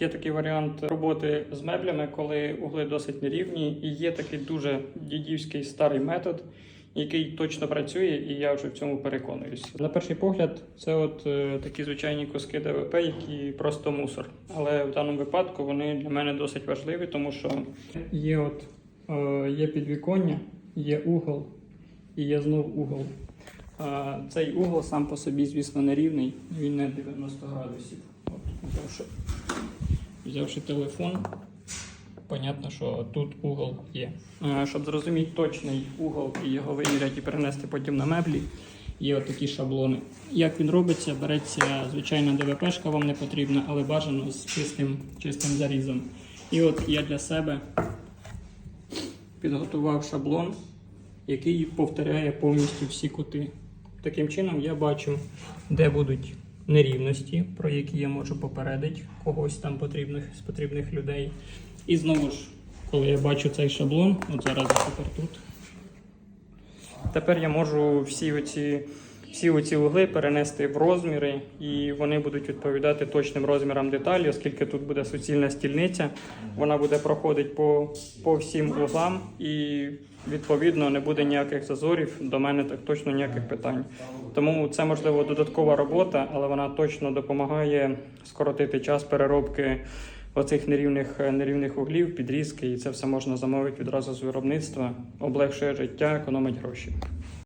Є такий варіант роботи з меблями, коли угли досить нерівні, і є такий дуже дідівський старий метод, який точно працює, і я вже в цьому переконуюся. На перший погляд, це от е, такі звичайні куски ДВП, які просто мусор. Але в даному випадку вони для мене досить важливі, тому що є от е, є підвіконня, є угол і є знов угол. Е, Цей угол сам по собі, звісно, нерівний, він не 90 градусів. От, взявши, взявши телефон, понятно, що тут угол є. Е, Щоб зрозуміти точний угол і його виміряти і перенести потім на меблі, є от такі шаблони. Як він робиться, береться звичайна ДВПшка, вам не потрібна, але бажано з чистим, чистим зарізом. І от я для себе підготував шаблон, який повторяє повністю всі кути. Таким чином я бачу, де будуть нерівності, про які я можу попередити когось там потрібних, з потрібних людей. І знову ж, коли я бачу цей шаблон, от зараз тепер тут. Тепер я можу всі оці, всі оці угли перенести в розміри, і вони будуть відповідати точним розмірам деталі, оскільки тут буде суцільна стільниця, вона буде проходити по, по всім углам, і відповідно не буде ніяких зазорів. До мене так точно ніяких питань. Тому це можливо додаткова робота, але вона точно допомагає скоротити час переробки оцих нерівних, нерівних углів, підрізки, і це все можна замовити відразу з виробництва, облегшує життя, економить гроші.